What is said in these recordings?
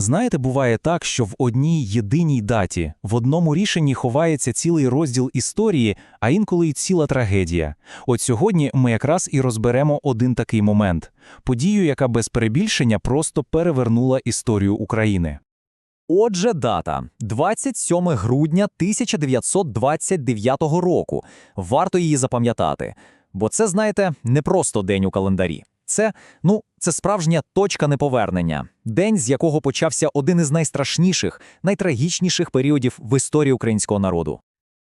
Знаєте, буває так, що в одній єдиній даті, в одному рішенні ховається цілий розділ історії, а інколи й ціла трагедія. От сьогодні ми якраз і розберемо один такий момент – подію, яка без перебільшення просто перевернула історію України. Отже, дата 27 грудня 1929 року. Варто її запам'ятати, бо це, знаєте, не просто день у календарі. Це, ну, це справжня точка неповернення, день, з якого почався один із найстрашніших, найтрагічніших періодів в історії українського народу.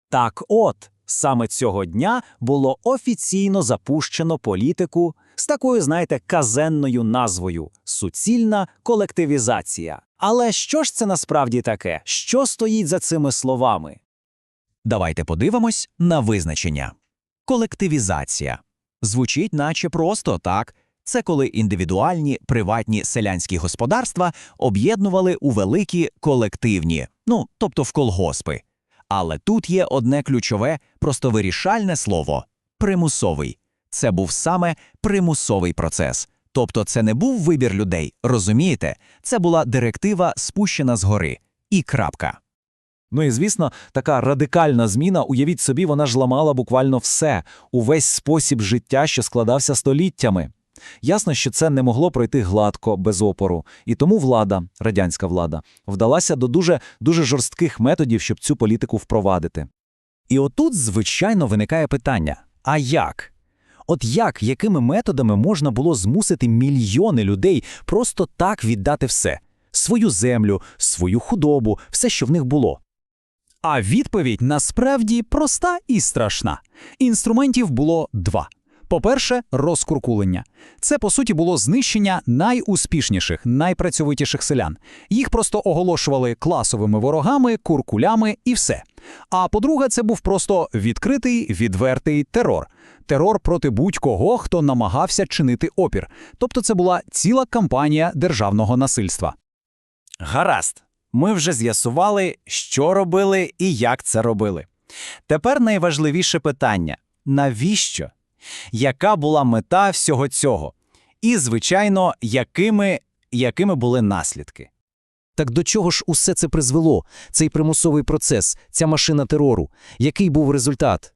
Так от, саме цього дня було офіційно запущено політику з такою, знаєте, казенною назвою суцільна колективізація. Але що ж це насправді таке? Що стоїть за цими словами? Давайте подивимось на визначення. Колективізація. Звучить наче просто так. Це коли індивідуальні приватні селянські господарства об'єднували у великі колективні, ну, тобто в колгоспи. Але тут є одне ключове, просто вирішальне слово примусовий. Це був саме примусовий процес. Тобто це не був вибір людей, розумієте? Це була директива, спущена згори. І крапка. Ну і звісно, така радикальна зміна, уявіть собі, вона ж ламала буквально все, увесь спосіб життя, що складався століттями. Ясно, що це не могло пройти гладко, без опору, і тому влада, радянська влада, вдалася до дуже дуже жорстких методів, щоб цю політику впровадити. І отут, звичайно, виникає питання: а як? От як, якими методами можна було змусити мільйони людей просто так віддати все свою землю, свою худобу, все, що в них було? А відповідь насправді проста і страшна. Інструментів було два. По-перше, розкуркулення. Це, по суті, було знищення найуспішніших, найпрацьовитіших селян. Їх просто оголошували класовими ворогами, куркулями і все. А по-друге, це був просто відкритий, відвертий терор. Терор проти будь-кого, хто намагався чинити опір. Тобто це була ціла кампанія державного насильства. Гаразд, ми вже з'ясували, що робили і як це робили. Тепер найважливіше питання навіщо? Яка була мета всього цього? І, звичайно, якими, якими були наслідки? Так до чого ж усе це призвело? Цей примусовий процес, ця машина терору. Який був результат?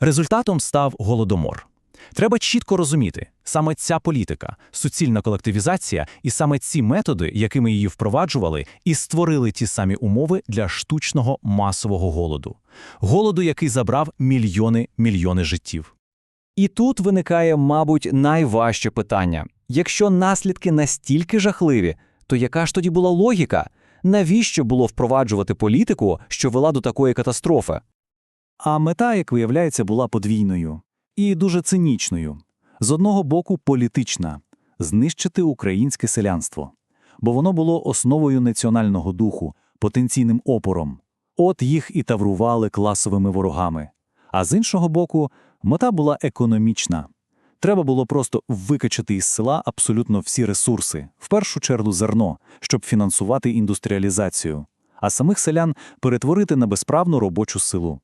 Результатом став голодомор. Треба чітко розуміти, саме ця політика, суцільна колективізація і саме ці методи, якими її впроваджували, і створили ті самі умови для штучного масового голоду. Голоду, який забрав мільйони мільйони життів. І тут виникає, мабуть, найважче питання. Якщо наслідки настільки жахливі, то яка ж тоді була логіка? Навіщо було впроваджувати політику, що вела до такої катастрофи? А мета, як виявляється, була подвійною і дуже цинічною. З одного боку, політична знищити українське селянство, бо воно було основою національного духу, потенційним опором. От їх і таврували класовими ворогами. А з іншого боку, мета була економічна. Треба було просто викачати із села абсолютно всі ресурси, в першу чергу зерно, щоб фінансувати індустріалізацію, а самих селян перетворити на безправну робочу силу.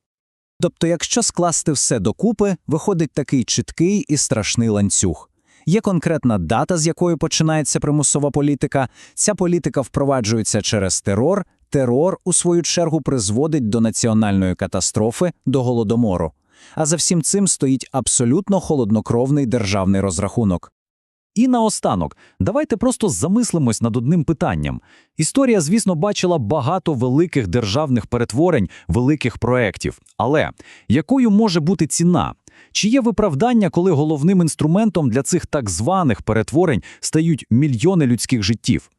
Тобто, якщо скласти все докупи, виходить такий чіткий і страшний ланцюг. Є конкретна дата, з якої починається примусова політика. Ця політика впроваджується через терор. Терор, у свою чергу, призводить до національної катастрофи, до голодомору. А за всім цим стоїть абсолютно холоднокровний державний розрахунок. І наостанок, давайте просто замислимось над одним питанням. Історія, звісно, бачила багато великих державних перетворень, великих проєктів. Але якою може бути ціна? Чи є виправдання, коли головним інструментом для цих так званих перетворень стають мільйони людських життів?